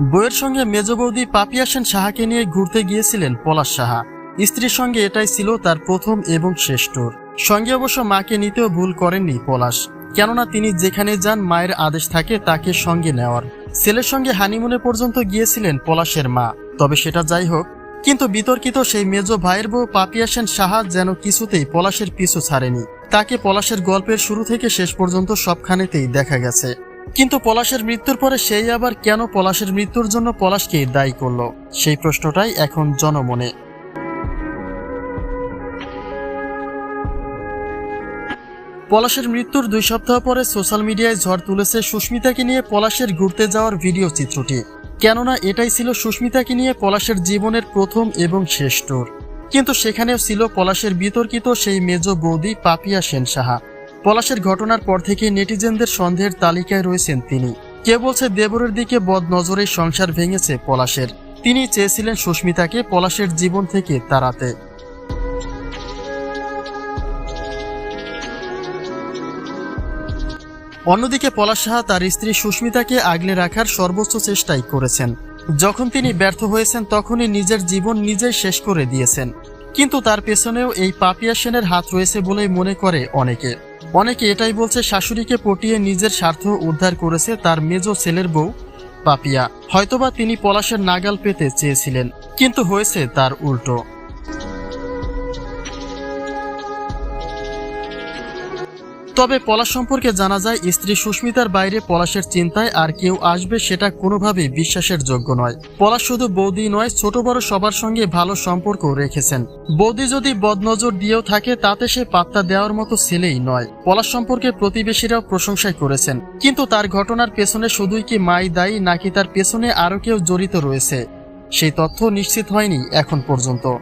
বইয়ের সঙ্গে মেজ বৌদি পাপিয়া সেন সাহাকে নিয়ে ঘুরতে গিয়েছিলেন পলাশ সাহা। স্ত্রীর সঙ্গে এটাই ছিল তার প্রথম এবং শেষ ট্যুর সঙ্গে অবশ্য মাকে নিতেও ভুল করেননি পলাশ। কেননা তিনি যেখানে যান মায়ের আদেশ থাকে তাকে সঙ্গে নেওয়ার। ছেলের সঙ্গে হানিমুনে পর্যন্ত গিয়েছিলেন পলাশের মা। তবে সেটা যাই হোক, কিন্তু বিতর্কিত সেই মেজ ভাইয়ের বউ পাপিয়া সেন সাহা যেন কিছুতেই পলাশের পিছু ছাড়েনি। তাকে পলাশের গল্পের শুরু থেকে শেষ পর্যন্ত সবখানেতেই দেখা গেছে। কিন্তু পলাশের মৃত্যুর পরে সেই আবার কেন পলাশের মৃত্যুর জন্য পলাশকে দায়ী করল? সেই প্রশ্নটাই এখন জনমনে। পলাশের মৃত্যুর দুই সপ্তাহ পরে সোশ্যাল মিডিয়ায় ঝড় তুলেছে সুস্মিতাকে নিয়ে পলাশের ঘুরতে যাওয়ার ভিডিও চিত্রটি। কেননা এটাই ছিল সুস্মিতাকে নিয়ে পলাশের জীবনের প্রথম এবং শেষ ট্যুর কিন্তু সেখানেও ছিল পলাশের বিতর্কিত সেই মেজ বৌদি পাপিয়া সেন সাহা পলাশের ঘটনার পর থেকে নেটিজেনদের সন্দেহের তালিকায় রয়েছেন তিনি। কে বলছে দেবরের দিকে বদ নজরে সংসার ভেঙেছে পলাশের? তিনি চেয়েছিলেন সুস্মিতাকে পলাশের জীবন থেকে তাড়াতে। অন্যদিকে পলাশ সাহা তার স্ত্রী সুস্মিতাকে আগলে রাখার সর্বোচ্চ চেষ্টাই করেছেন। যখন তিনি ব্যর্থ হয়েছেন, তখনই নিজের জীবন নিজেই শেষ করে দিয়েছেন। কিন্তু তার পেছনেও এই পাপিয়া সেনের হাত রয়েছে বলেই মনে করে অনেকে। অনেকে এটাই বলছে, শাশুড়িকে পটিয়ে নিজের স্বার্থ উদ্ধার করেছে তার মেজ ছেলের বউ পাপিয়া। হয়তোবা তিনি পলাশের নাগাল পেতে চেয়েছিলেন, কিন্তু হয়েছে তার উল্টো। তবে পলাশ সম্পর্কে জানা যায়, স্ত্রী সুস্মিতার বাইরে পলাশের চিন্তায় আর কেউ আসবে সেটা কোনোভাবেই বিশ্বাসের যোগ্য নয়। পলাশ শুধু বৌদি নয়, ছোট বড় সবার সঙ্গে ভালো সম্পর্ক রেখেছেন। বৌদি যদি বদনজর দিয়েও থাকে, তাতে সে পাত্তা দেওয়ার মতো ছেলেই নয়। পলাশ সম্পর্কে প্রতিবেশীরাও প্রশংসাই করেছেন। কিন্তু তার ঘটনার পেছনে শুধুই কি মাই দায়ী, নাকি তার পেছনে আরও কেউ জড়িত রয়েছে? সেই তথ্য নিশ্চিত হয়নি এখন পর্যন্ত।